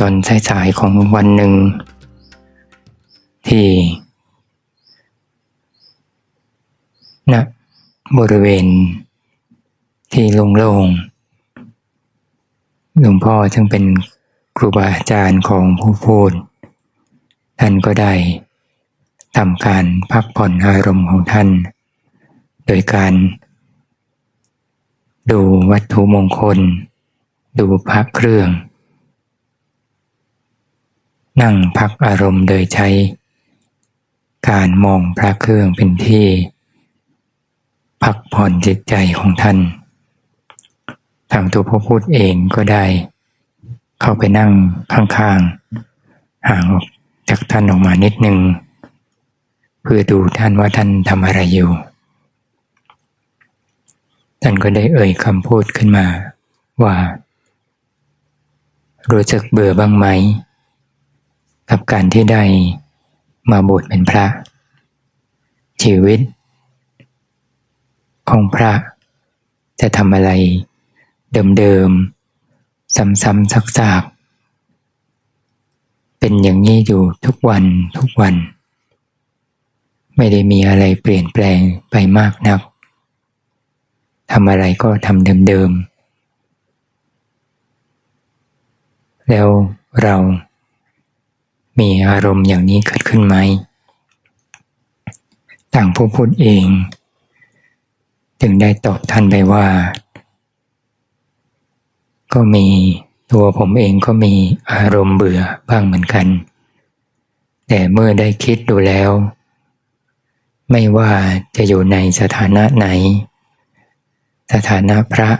ตอนสายๆของวันหนึ่ง ที่ณบริเวณ ที่โล่งๆหลวงพ่อซึ่งเป็นครูบาอาจารย์ของผู้พูด ท่านก็ได้ทำการพักผ่อนอารมณ์ของท่าน โดยการ ดูวัตถุมงคล ดูพระเครื่อง นั่งพักอารมณ์โดยใช้ การมองพระเครื่องเป็นที่ พักผ่อนจิตใจของท่าน ทางตัวผู้พูดเองก็ได้ เข้าไปนั่งข้างๆ ห่างออกจากท่านออกมานิดนึง เพื่อดูท่านว่าท่านทำอะไรอยู่ ท่านก็ได้เอ่ยคำพูดขึ้นมา ว่า รู้สึกเบื่อบ้างไหม กับการที่ได้มาบวชเป็นพระ ชีวิต ของพระ จะทำอะไร เดิมๆซ้ำๆซักๆเป็นอย่างนี้อยู่ทุกวันทุกวัน ไม่ได้มีอะไรเปลี่ยนแปลงไปมากนักทำอะไรก็ทำเดิมๆแล้วเรา มีอารมณ์อย่างนี้เกิดขึ้นไหม ต่างผู้พูดเองจึงได้ตอบท่านไปว่า ก็มีตัวผมเองก็มีอารมณ์เบื่อบ้างเหมือนกัน แต่เมื่อได้คิดดูแล้ว ไม่ว่าจะอยู่ในสถานะไหน สถานะพระ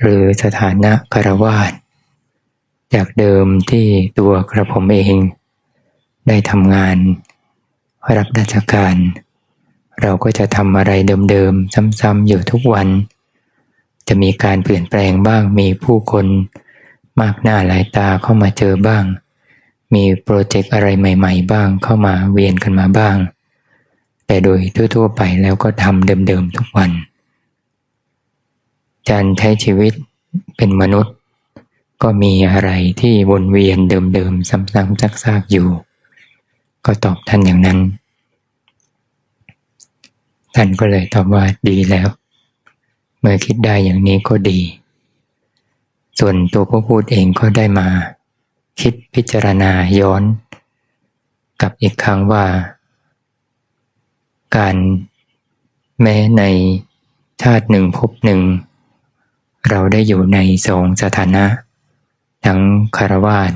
หรือสถานะคารวาส จากเดิมที่ตัวกระผมเอง ได้ทำงาน รับราชการ เราก็จะทำอะไรเดิมๆซ้ำๆอยู่ทุกวัน จะมีการเปลี่ยนแปลงบ้างมีผู้คนมากหน้าหลายตาเข้ามาเจอบ้าง มีโปรเจกต์อะไรใหม่ ๆ บ้างเข้ามาเวียนกันมาบ้าง แต่โดยทั่วๆไปแล้วก็ทำเดิมๆทุกวันการใช้ชีวิตเป็นมนุษย์ ก็มีอะไรที่วนเวียนเดิมๆ ซ้ำๆซากๆอยู่ ก็ตอบท่านอย่างนั้น ท่านก็เลยตอบว่าดีแล้ว เมื่อคิดได้อย่างนี้ก็ดี ส่วนตัวผู้พูดเองก็ได้มา คิดพิจารณาย้อน กับอีกครั้งว่า การแม้ในชาติหนึ่งภพหนึ่งเราได้อยู่ในสองสถานะ ทั้งคารวาส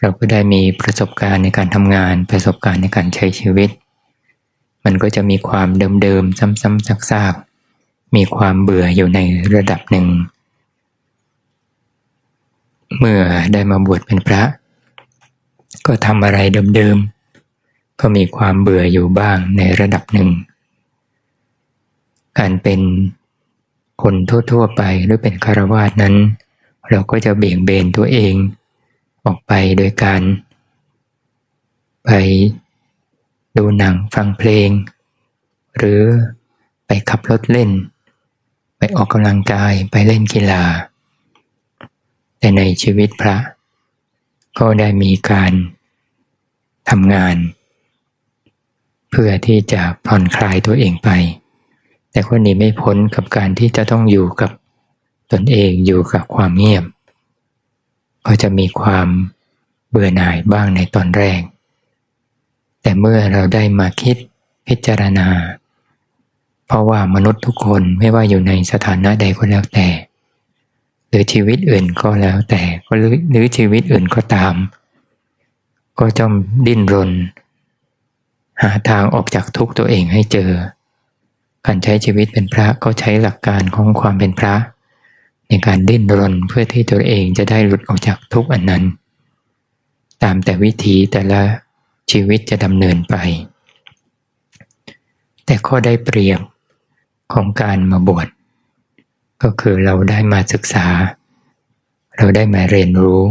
เราก็ได้มีประสบการณ์ในการทำงาน ประสบการณ์ในการใช้ชีวิต มันก็จะมีความเดิมๆ ซ้ำๆซากๆ มีความเบื่ออยู่ในระดับหนึ่ง เมื่อได้มาบวชเป็นพระ ก็ทำอะไรเดิมๆ ก็มีความเบื่ออยู่บ้างในระดับหนึ่ง การเป็นคนทั่วๆไปหรือเป็นคารวาสนั้น เราก็จะเบี่ยงเบนตัวเอง ออกไปโดยการ ไปดูหนังฟังเพลง หรือไปขับรถเล่น ไปออกกำลังกายไปเล่นกีฬา แต่ในชีวิตพระ ก็ได้มีการทำงาน เพื่อที่จะผ่อนคลายตัวเองไป แต่ก็หนีไม่พ้นกับการที่จะต้องอยู่กับ ตนเองอยู่กับความเงียบ ก็จะมีความเบื่อหน่ายบ้างในตอนแรก แต่เมื่อเราได้มาคิดพิจารณา เพราะว่ามนุษย์ทุกคนไม่ว่าอยู่ในสถานะใดก็แล้วแต่ หรือชีวิตอื่นก็แล้วแต่ก็หรือชีวิตอื่นก็ตาม ก็จอมดิ้นรน หาทางออกจากทุกตัวเองให้เจอการใช้ชีวิตเป็นพระก็ใช้หลักการของความเป็นพระ ในการดิ้นรนเพื่อที่ตัวเองจะได้หลุดออกจากทุกข์อันนั้น ตามแต่วิธีแต่ละชีวิตจะดำเนินไป แต่ข้อได้เปรียบของการมาบวชก็คือเราได้มาศึกษา เราได้มาเรียนรู้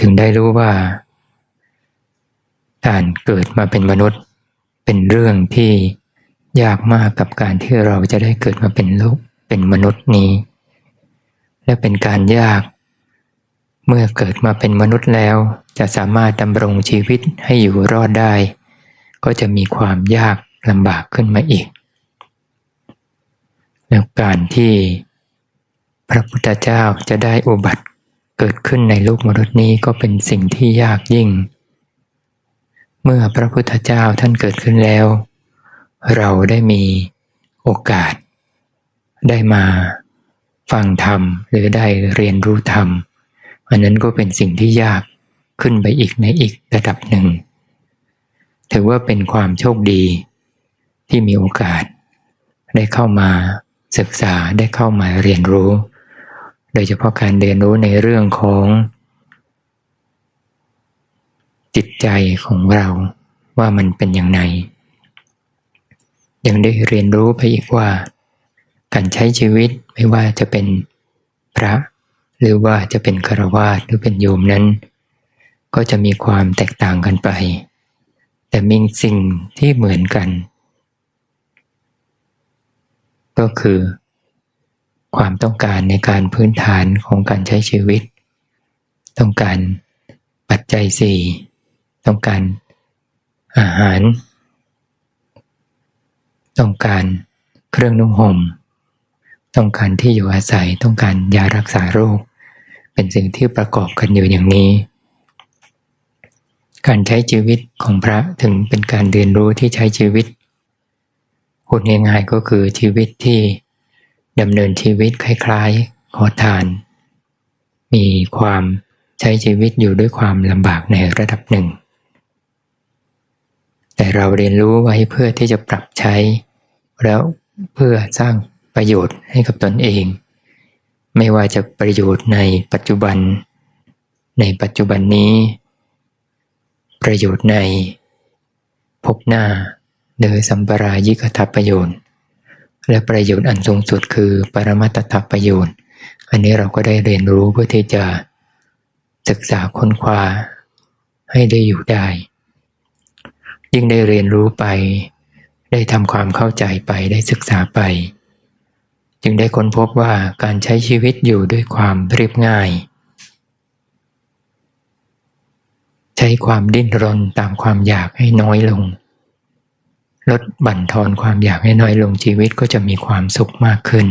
ถึงได้รู้ว่าการเกิดมาเป็นมนุษย์เป็นเรื่องที่ยากมากกับการที่เราจะได้เกิดมาเป็นโลกเป็นมนุษย์นี้ และเป็นการยาก เมื่อเกิดมาเป็นมนุษย์แล้ว จะสามารถดำรงชีวิตให้อยู่รอดได้ ก็จะมีความยากลำบากขึ้นมาอีก แล้วการที่พระพุทธเจ้าจะได้อุบัติเกิดขึ้นในโลกมนุษย์นี้ก็เป็นสิ่งที่ยากยิ่ง เมื่อพระพุทธเจ้าท่านเกิดขึ้นแล้ว เราได้มีโอกาส ได้มา ฟังธรรมหรือได้เรียนรู้ธรรมอันนั้นก็เป็นสิ่งที่ยากขึ้นไปอีกในอีกระดับหนึ่ง ถือว่าเป็นความโชคดีที่มีโอกาส ได้เข้ามาศึกษาได้เข้ามาเรียนรู้ โดยเฉพาะการเรียนรู้ในเรื่องของ จิตใจของเราว่ามันเป็นอย่างไรยังได้เรียนรู้ไปอีกว่า การใช้ชีวิตไม่ว่าจะเป็นพระ หรือว่าจะเป็นคารวาสหรือเป็นโยมนั้น ก็จะมีความแตกต่างกันไป แต่มีสิ่งที่เหมือนกัน ก็คือ ความต้องการในการพื้นฐานของการใช้ชีวิต ต้องการปัจจัยสี่ต้องการอาหาร ต้องการเครื่องนุ่งห่ม ต้องการที่อยู่อาศัยต้องการยารักษาโรค เป็นสิ่งที่ประกอบกันอยู่อย่างนี้ การใช้ชีวิตของพระถึงเป็นการเรียนรู้ที่ใช้ชีวิตพูดง่ายๆก็คือชีวิตที่ดำเนินชีวิตคล้ายๆขอทาน มีความใช้ชีวิตอยู่ด้วยความลำบากในระดับหนึ่ง แต่เราเรียนรู้ไว้เพื่อที่จะปรับใช้ แล้วเพื่อสร้าง ประโยชน์ให้กับตนเอง ไม่ว่าจะประโยชน์ในปัจจุบัน ในปัจจุบันนี้ ประโยชน์ในพบหน้าโดยสัมปรายิกทัประโยชน์ และประโยชน์อันสูงสุดคือปรมัตถประโยชน์ อันนี้เราก็ได้เรียนรู้เพื่อที่จะศึกษาค้นคว้าให้ได้อยู่ได้ ยิ่งได้เรียนรู้ไป ได้ทำความเข้าใจไปได้ศึกษาไป จึงได้ค้นพบว่าการใช้ชีวิตอยู่ด้วยความเรียบง่าย ใช้ความดิ้นรนตามความอยากให้น้อยลง ลดบั่นทอนความอยากให้น้อยลงชีวิตก็จะมีความสุขมากขึ้น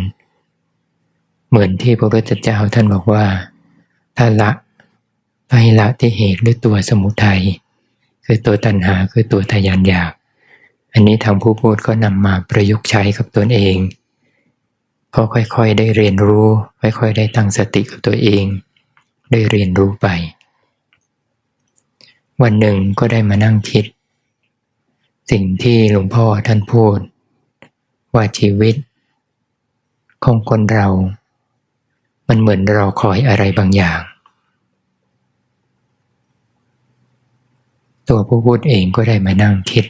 เหมือนที่พระพุทธเจ้าท่านบอกว่า ถ้าละให้ละที่เหตุหรือตัวสมุทัยคือตัวตัณหาคือตัวทยานอยาก อันนี้ทางผู้พูดก็นำมาประยุกต์ใช้กับตนเอง ก็ค่อยๆ ได้เรียนรู้ ค่อยๆ ได้ตั้งสติกับตัวเอง ได้เรียนรู้ไป วันหนึ่งก็ได้มานั่งคิด สิ่งที่หลวงพ่อท่านพูด ว่าชีวิต ของคนเรา มันเหมือนรอคอยอะไรบางอย่าง ตัวผู้พูดเองก็ได้มานั่งคิด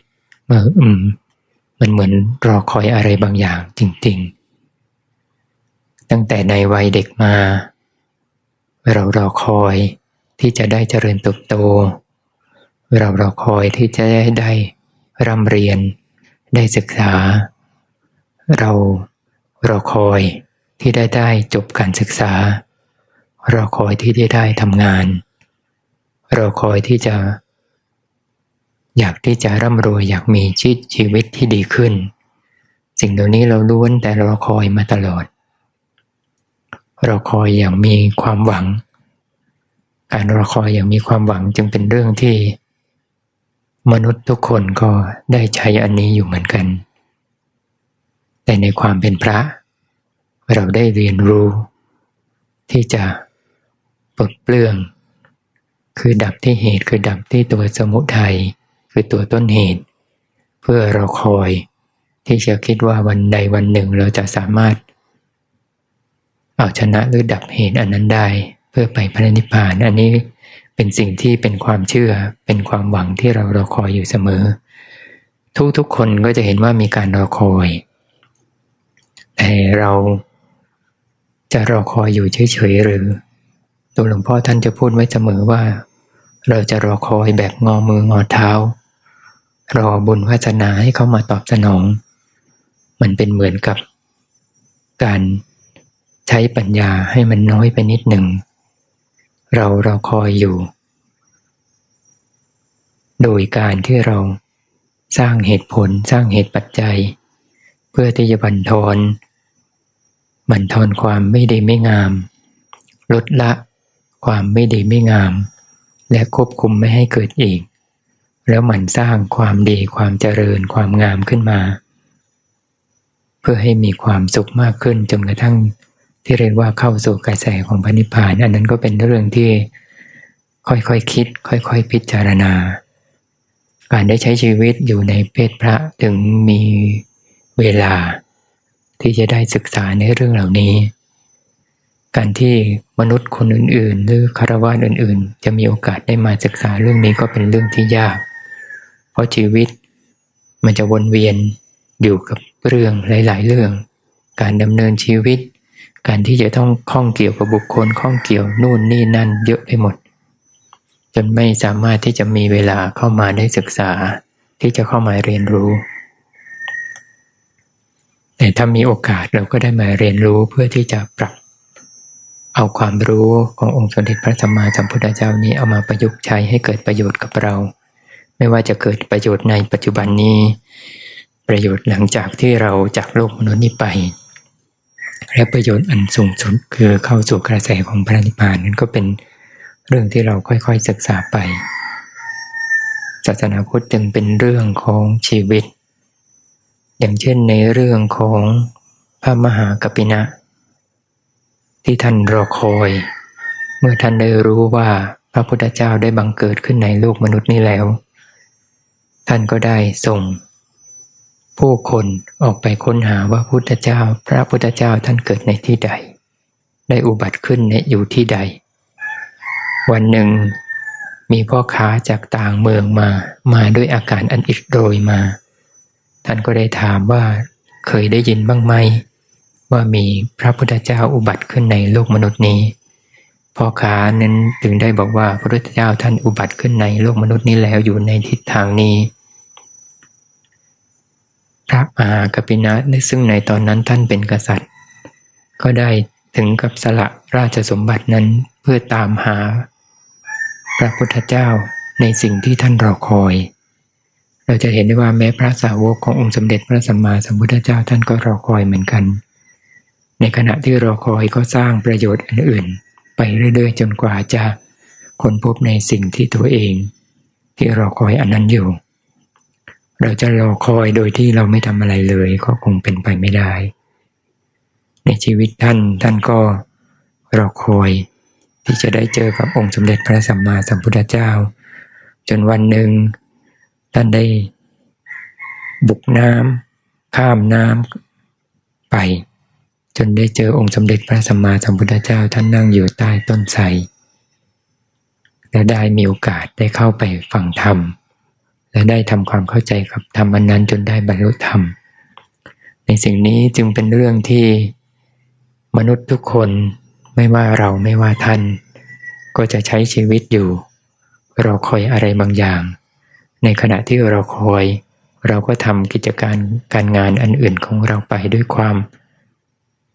ว่าอืม มันเหมือนรอคอยอะไรบางอย่างจริง ๆ ตั้งแต่ในวัยเด็กมา เรารอคอยที่จะได้เจริญเติบโต เรารอคอยที่จะได้ได้ร่ำเรียน ได้ศึกษา เรารอคอยที่ได้ได้จบการศึกษา รอคอยที่ได้ได้ทำงาน รอคอยที่จะ อยากที่จะร่ำรวยอยากมีชีวิตที่ดีขึ้น สิ่งเหล่านี้เราล้วนแต่รอคอยมาตลอด ราคอยอย่างมีความหวัง การรอคอยอย่างมีความหวังจึงเป็นเรื่องที่ มนุษย์ทุกคนก็ได้ใช้อันนี้อยู่เหมือนกัน แต่ในความเป็นพระ เราได้เรียนรู้ ที่จะปลดเปลื้อง คือดับที่เหตุคือดับที่ตัวสมุทัยคือตัวต้นเหตุ เพื่อเราคอยที่จะคิดว่าวันใดวันหนึ่งเราจะสามารถ เอาชนะหรือดับเหตุอันนั้นได้ เพื่อไปพระนิพพาน อันนี้เป็นสิ่งที่เป็นความเชื่อเป็นความหวังที่เรารอคอยอยู่เสมอ ทุกทุกคนก็จะเห็นว่ามีการรอคอยแต่เราจะรอคอยอยู่เฉยๆหรือตัวหลวงพ่อท่านจะพูดไว้เสมอว่า เราจะรอคอยแบบงอมืองอเท้า รอบุญวาสนาให้เขามาตอบสนอง มันเป็นเหมือนกับการ ใช้ปัญญาให้มันน้อยไปนิดหนึ่ง เราเราคอยอยู่ โดยการที่เราสร้างเหตุผลสร้างเหตุปัจจัย เพื่อที่จะบันทอนบันทอนความไม่ดีไม่งาม ลดละความไม่ดีไม่งาม และควบคุมไม่ให้เกิดอีก แล้วมันสร้างความดีความเจริญความงามขึ้นมา เพื่อให้มีความสุขมากขึ้นจนกระทั่ง ที่เรียกว่าเข้าสู่กระแสของพระนิพพาน อันนั้นก็เป็นเรื่องที่ค่อยๆคคิด ค่อย ๆ พิจารณา การได้ใช้ชีวิตอยู่ในเพศพระถึงมีเวลา ที่จะได้ศึกษาในเรื่องเหล่านี้ การที่มนุษย์คนอื่น ๆ หรือคารวะอื่น ๆ จะมีโอกาสได้มาศึกษาเรื่องนี้ก็เป็นเรื่องที่ยาก เพราะชีวิตมันจะวนเวียนอยู่กับเรื่องหลาย ๆ เรื่อง การดำเนินชีวิต การที่จะต้องข้องเกี่ยวกับบุคคลข้องเกี่ยวนู่นนี่นั่นเยอะไปหมด จนไม่สามารถที่จะมีเวลาเข้ามาได้ศึกษา ที่จะเข้ามาเรียนรู้ แต่ถ้ามีโอกาสเราก็ได้มาเรียนรู้เพื่อที่จะปรับ เอาความรู้ขององค์สมเด็จพระสัมมาสัมพุทธเจ้านี้เอามาประยุกต์ใช้ให้เกิดประโยชน์กับเรา ไม่ว่าจะเกิดประโยชน์ในปัจจุบันนี้ ประโยชน์หลังจากที่เราจากโลกมนุษย์นี้ไป และประโยชน์อันสูงสุดคือเข้าสู่กระแสของพระนิพพานนั้นก็เป็นเรื่องที่เราค่อยๆศึกษาไป ศาสนาพุทธจึงเป็นเรื่องของชีวิต อย่างเช่นในเรื่องของพระมหากปินะ ที่ท่านรอคอย เมื่อท่านได้รู้ว่าพระพุทธเจ้าได้บังเกิดขึ้นในโลกมนุษย์นี้แล้ว ท่านก็ได้ส่ง ผู้คนออกไปค้นหาว่าพุทธเจ้า พระพุทธเจ้าท่านเกิดในที่ใด ได้อุบัติขึ้นในอยู่ที่ใด วันหนึ่ง มีพ่อค้าจากต่างเมืองมา มาด้วยอาการอันอิดโรยมา ท่านก็ได้ถามว่าเคยได้ยินบ้างไหม ว่ามีพระพุทธเจ้าอุบัติขึ้นในโลกมนุษย์นี้พ่อค้านั้นถึงได้บอกว่าพระพุทธเจ้าท่านอุบัติขึ้นในโลกมนุษย์นี้แล้วอยู่ในทิศทางนี้ พระมหากปินะซึ่งในตอนนั้นท่านเป็นกษัตริย์ ก็ได้ถึงกับสละราชสมบัตินั้นเพื่อตามหา พระพุทธเจ้าในสิ่งที่ท่านรอคอย เราจะเห็นได้ว่าแม้พระสาวกขององค์สมเด็จพระสัมมาสัมพุทธเจ้าท่านก็รอคอยเหมือนกัน ในขณะที่รอคอยก็สร้างประโยชน์อื่นๆไปเรื่อยๆ จนกว่าจะค้นพบในสิ่งที่ตัวเอง ที่รอคอยอันนั้นอยู่ เราจะรอคอยโดยที่เราไม่ทำอะไรเลยก็คงเป็นไปไม่ได้ ในชีวิตท่านท่านก็รอคอยที่จะได้เจอกับองค์สมเด็จพระสัมมาสัมพุทธเจ้า จนวันหนึ่งท่านได้บุกน้ำข้ามน้ำไป จนได้เจอองค์สมเด็จพระสัมมาสัมพุทธเจ้าท่านนั่งอยู่ใต้ต้นไทรและได้มีโอกาสได้เข้าไปฟังธรรม และได้ทำความเข้าใจกับธรรมนั้นจนได้บรรลุธรรม ในสิ่งนี้จึงเป็นเรื่องที่มนุษย์ทุกคนไม่ว่าเราไม่ว่าท่าน ก็จะใช้ชีวิตอยู่ เรอคอยอะไรบางอย่าง ในขณะที่เราคอย เราก็ทำกิจการการงานอันอื่นของเราไปด้วยความ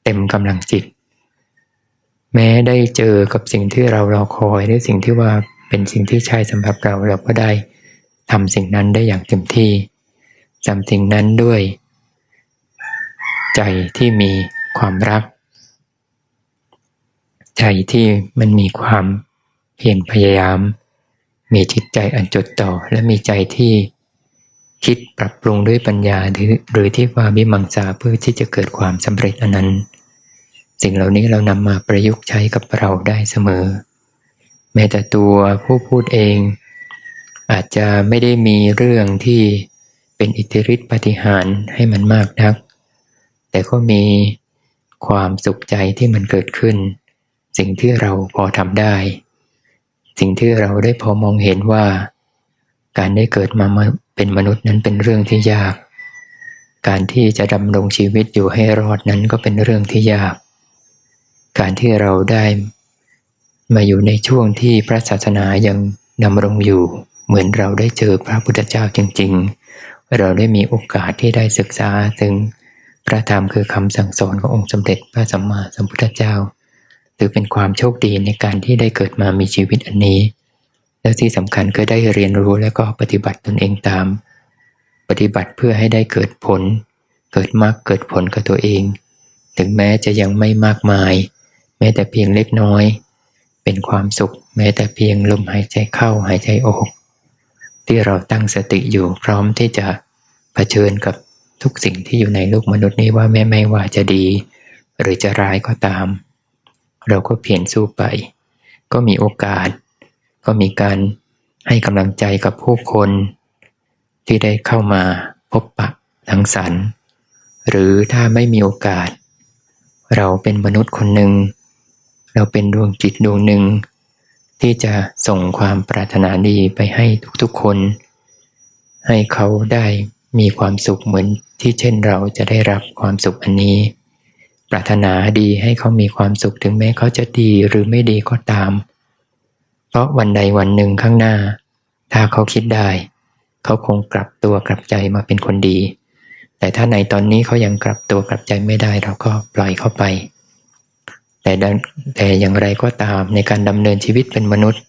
เต็มกำลังจิต แม้ได้เจอกับสิ่งที่เรารอคอยได้สิ่งที่ว่าเป็นสิ่งที่ใช่สำหรับเราเราก็ได้ ทำสิ่งนั้นได้อย่างเต็มที่ทำสิ่งนั้นด้วย ใจที่มีความรัก ใจที่มันมีความเพียรพยายาม มีจิตใจอันจดต่อและมีใจที่คิดปรับปรุงด้วยปัญญาหรือหรือที่ว่าวิมังสาเพื่อที่จะเกิดความสำเร็จอันนั้น สิ่งเหล่านี้เรานำมาประยุกต์ใช้กับเราได้เสมอ แม้แต่ตัวผู้พูดเอง อาจจะไม่ได้มีเรื่องที่เป็นอิทธิฤทธิปฏิหารให้มันมากนัก แต่ก็มีความสุขใจที่มันเกิดขึ้น สิ่งที่เราพอทำได้ สิ่งที่เราได้พอมองเห็นว่า การได้เกิดมาเป็นมนุษย์นั้นเป็นเรื่องที่ยาก การที่จะดำรงชีวิตอยู่ให้รอดนั้นก็เป็นเรื่องที่ยาก การที่เราได้มาอยู่ในช่วงที่พระศาสนายังดำรงอยู่ เหมือนเราได้เจอพระพุทธเจ้าจริง ๆ เราได้มีโอกาสที่ได้ศึกษาถึงพระธรรมคือคำสั่งสอนขององค์สมเด็จพระสัมมาสัมพุทธเจ้า ถือเป็นความโชคดีในการที่ได้เกิดมามีชีวิตอันนี้ แล้วที่สำคัญก็ได้เรียนรู้และก็ปฏิบัติตนเองตาม ปฏิบัติเพื่อให้ได้เกิดผล เกิดมรรคเกิดผลกับตัวเอง ถึงแม้จะยังไม่มากมาย แม้แต่เพียงเล็กน้อย เป็นความสุข แม้แต่เพียงลมหายใจเข้าหายใจออก ที่เราตั้งสติอยู่พร้อมที่จะเผชิญกับทุกสิ่งที่อยู่ในโลกมนุษย์นี้ว่าแม้ไม่ว่าจะดี หรือจะร้ายก็ตาม เราก็เพียรสู้ไป ก็มีโอกาส ก็มีการให้กำลังใจกับผู้คน ที่ได้เข้ามาพบปะทังสรรหรือถ้าไม่มีโอกาส เราเป็นมนุษย์คนหนึ่ง เราเป็นดวงจิตดวงหนึ่ง ที่จะส่งความปรารถนาดีไปให้ทุกๆคน ให้เขาได้มีความสุขเหมือนที่เช่นเราจะได้รับความสุขอันนี้ ปรารถนาดีให้เขามีความสุขถึงแม้เขาจะดีหรือไม่ดีก็ตาม เพราะวันใดวันหนึ่งข้างหน้า ถ้าเขาคิดได้ เขาคงกลับตัวกลับใจมาเป็นคนดี แต่ถ้าในตอนนี้เขายังกลับตัวกลับใจไม่ได้เราก็ปล่อยเขาไป แต่แต่อย่างไรก็ตามในการดำเนินชีวิตเป็นมนุษย์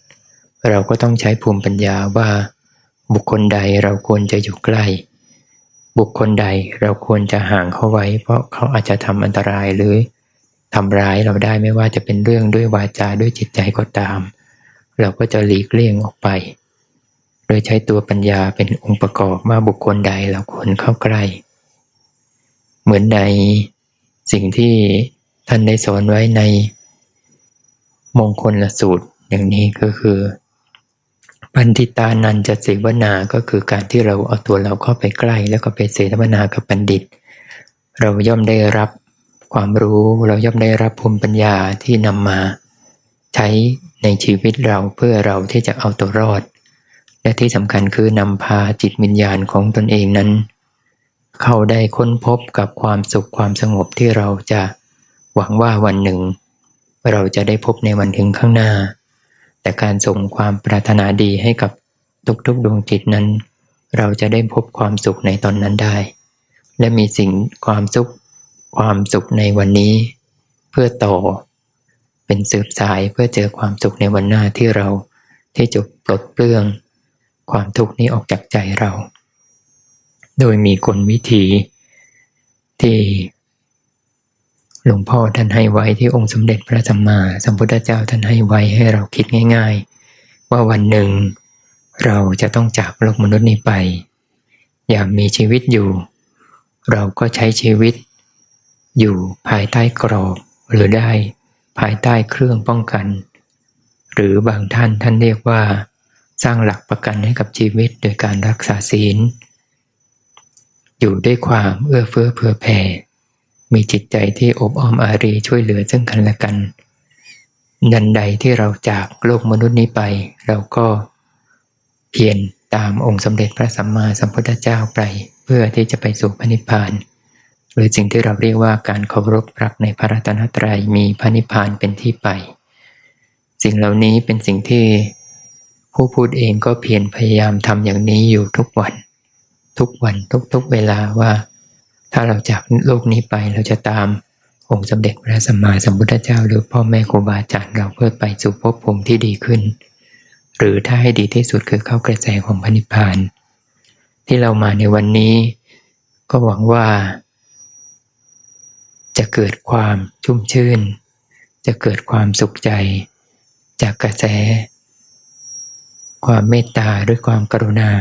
เราก็ต้องใช้ภูมิปัญญาว่า บุคคลใดเราควรจะอยู่ใกล้ บุคคลใดเราควรจะห่างเขาไว้ เพราะเขาอาจจะทำอันตรายหรือทำร้ายเราได้ไม่ว่าจะเป็นเรื่องด้วยวาจาด้วยจิตใจก็ตาม เราก็จะหลีกเลี่ยงออกไป โดยใช้ตัวปัญญาเป็นองค์ประกอบว่าบุคคลใดเราควรเข้าใกล้ เหมือนในสิ่งที่ ท่านได้สอนไว้ในมงคลละสูตรอย่างนี้ก็คือปันติตานันจะเสวนา ก็คือการที่เราเอาตัวเราเข้าไปใกล้ แล้วก็ไปเสวนากับบัณฑิต เราย่อมได้รับความรู้เราย่อมได้รับภูมิปัญญาที่นำมา ใช้ในชีวิตเราเพื่อเราที่จะเอาตัวรอด และที่สำคัญคือนำพาจิตวิญญาณของตนเองนั้น เข้าได้ค้นพบกับความสุขความสงบที่เราจะ หวังว่าวันหนึ่ง เราจะได้พบในวันถึงข้างหน้า แต่การส่งความปรารถนาดีให้กับทุกๆดวงจิตนั้น เราจะได้พบความสุขในตอนนั้นได้ และมีสิ่งความสุข ความสุขในวันนี้ เพื่อต่อ เป็นสืบสายเพื่อเจอความสุขในวันหน้าที่เราที่จะปลดเปลื้อง ความทุกข์นี้ออกจากใจเรา โดยมีกลวิธีที่ หลวงพ่อท่านให้ไว้ที่องค์สมเด็จพระสัมมาสัมพุทธเจ้าท่านให้ไว้ให้เราคิดง่าย ๆ ว่าวันหนึ่ง เราจะต้องจากโลกมนุษย์นี้ไป อย่ามีชีวิตอยู่ เราก็ใช้ชีวิต อยู่ภายใต้กรอบหรือได้ภายใต้เครื่องป้องกัน หรือบางท่านท่านเรียกว่า สร้างหลักประกันให้กับชีวิตโดยการรักษาศีล อยู่ด้วยความเอื้อเฟื้อเผื่อแผ่ มีจิตใจที่อบอ้อมอารีช่วยเหลือซึ่งกันและกันยันใดที่เราจากโลกมนุษย์นี้ไป เราก็เพียรตามองค์สมเด็จพระสัมมาสัมพุทธเจ้าไป เพื่อที่จะไปสู่พระนิพพาน หรือสิ่งที่เราเรียกว่าการเคารพรักในพระรัตนตรัยมีพระนิพพานเป็นที่ไป สิ่งเหล่านี้เป็นสิ่งที่ผู้พูดเองก็เพียรพยายามทำอย่างนี้อยู่ทุกวัน ทุกวันทุกๆเวลาว่า ถ้าเราจากโลกนี้ไปเราจะตามองค์สมเด็จพระสัมมาสัมพุทธเจ้า หรือพ่อแม่ครูบาอาจารย์เราเพื่อไปสู่ภพภูมิที่ดีขึ้น หรือถ้าให้ดีที่สุดคือเข้ากระแสของพระนิพพาน ที่เรามาในวันนี้ ก็หวังว่า จะเกิดความชุ่มชื่น จะเกิดความสุขใจ จากกระแส ความเมตตาด้วยความกรุณา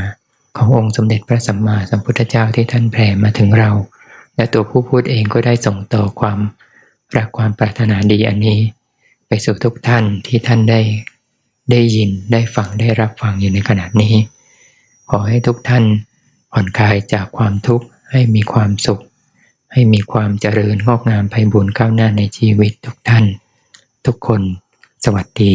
ขององค์สมเด็จพระสัมมาสัมพุทธเจ้าที่ท่านแผ่มาถึงเรา และตัวผู้พูดเองก็ได้ส่งต่อความรักความปรารถนาดีอันนี้ ไปสู่ทุกท่านที่ท่านได้ได้ยินได้ฟังได้รับฟังอยู่ในขณะนี้ ขอให้ทุกท่านผ่อนคลายจากความทุกข์ให้มีความสุข ให้มีความเจริญงอกงามไพบูรณ์ก้าวหน้าในชีวิตทุกท่าน ทุกคน สวัสดี